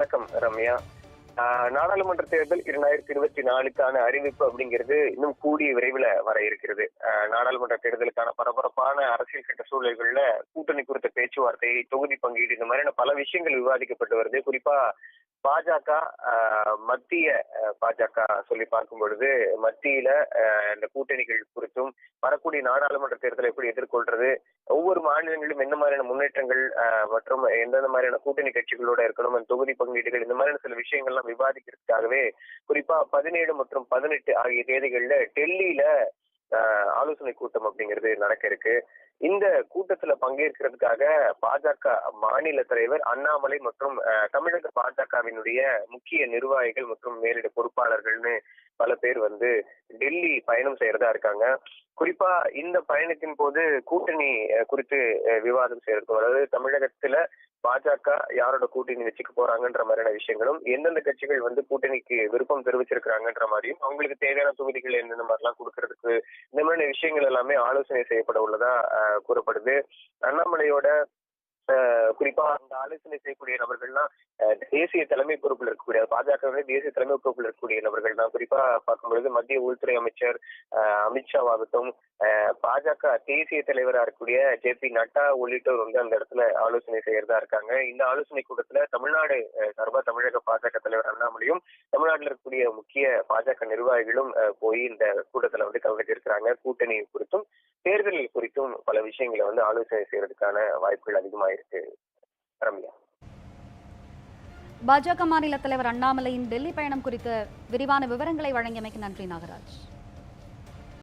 வணக்கம் ரம்யா. ஆஹ் நாடாளுமன்ற தேர்தல் இரண்டாயிரத்தி இருபத்தி நாலுக்கான அறிவிப்பு அப்படிங்கிறது இன்னும் கூடிய விரைவில் வர இருக்கிறது. நாடாளுமன்ற தேர்தலுக்கான பரபரப்பான அரசியல் கட்ட சூழல்கள்ல கூட்டணி குறித்த பேச்சுவார்த்தை தொகுதி பங்கீடு இந்த மாதிரியான பல விஷயங்கள் விவாதிக்கப்பட்டு வருது. குறிப்பா பாஜக ஆஹ் மத்திய பாஜக சொல்லி பார்க்கும் பொழுது மத்தியில இந்த கூட்டணிகள் குறித்தும் வரக்கூடிய நாடாளுமன்ற தேர்தலை எப்படி எதிர்கொள்றது ஒவ்வொரு மாநிலங்களிலும் எந்த மாதிரியான முன்னேற்றங்கள் மற்றும் எந்தெந்த மாதிரியான கூட்டணி கட்சிகளோட இருக்கணும் அந்த தொகுதி பங்கீடுகள் இந்த மாதிரியான சில விஷயங்கள்லாம் விவாதிக்கிறதுக்காகவே குறிப்பா பதினேழு மற்றும் பதினெட்டு ஆகிய தேதிகள்ல டெல்லியில ஆலோசனை கூட்டம் அப்படிங்கிறது நடக்க இருக்கு. இந்த கூட்டத்துல பங்கேற்கிறதுக்காக பாஜக மாநில தலைவர் அண்ணாமலை மற்றும் ஆஹ் தமிழக பாஜகவினுடைய முக்கிய நிர்வாகிகள் மற்றும் மேலிட பொறுப்பாளர்கள்னு பல பேர் வந்து டெல்லி பயணம் செய்யறதா இருக்காங்க. குறிப்பா இந்த பயணத்தின் போது கூட்டணி அஹ், குறித்து அஹ், விவாதம் செய்யறதுக்கும் அதாவது தமிழகத்துல பாஜக யாரோட கூட்டணி வச்சுக்க போறாங்கன்ற மாதிரியான விஷயங்களும் எந்தெந்த கட்சிகள் வந்து கூட்டணிக்கு விருப்பம் தெரிவிச்சிருக்கிறாங்கன்ற மாதிரியும் அவங்களுக்கு தேவையான தொகுதிகள் என்னென்ன மாதிரிலாம் கொடுக்கறதுக்கு இந்த மாதிரியான விஷயங்கள் எல்லாமே ஆலோசனை செய்யப்பட உள்ளதா அஹ், கூறப்படுது. அண்ணாமலையோட குறிப்பா அந்த ஆலோசனை செய்யக்கூடிய நபர்கள்லாம் தேசிய தலைமை பொறுப்பில் இருக்கக்கூடிய பாஜக தேசிய தலைமை பொறுப்பில் இருக்கக்கூடிய நபர்கள் தான் குறிப்பா பார்க்கும்பொழுது மத்திய உள்துறை அமைச்சர் அமித்ஷாவாகட்டும் பாஜக தேசிய தலைவரா இருக்கக்கூடிய ஜே பி நட்டா உள்ளிட்டோர் வந்து அந்த இடத்துல ஆலோசனை செய்யறதா இருக்காங்க. இந்த ஆலோசனை கூட்டத்துல தமிழ்நாடு சார்பா தமிழக பாஜக தலைவர் அண்ணாமலையும் தமிழ்நாட்டில் இருக்கக்கூடிய முக்கிய பாஜக நிர்வாகிகளும் போய் இந்த கூட்டத்துல வந்து கலந்துட்டு கூட்டணி குறித்தும் விஷயங்களை வந்து ஆலோசனை செய்யறதுக்கான வாய்ப்புகள் அதிகமா இருக்கு ரம்யா. பாஜக மாநில தலைவர் அண்ணாமலையின் டெல்லி பயணம் குறித்த விரிவான விவரங்களை வழங்கியமைக்கு நன்றி நாகராஜ்.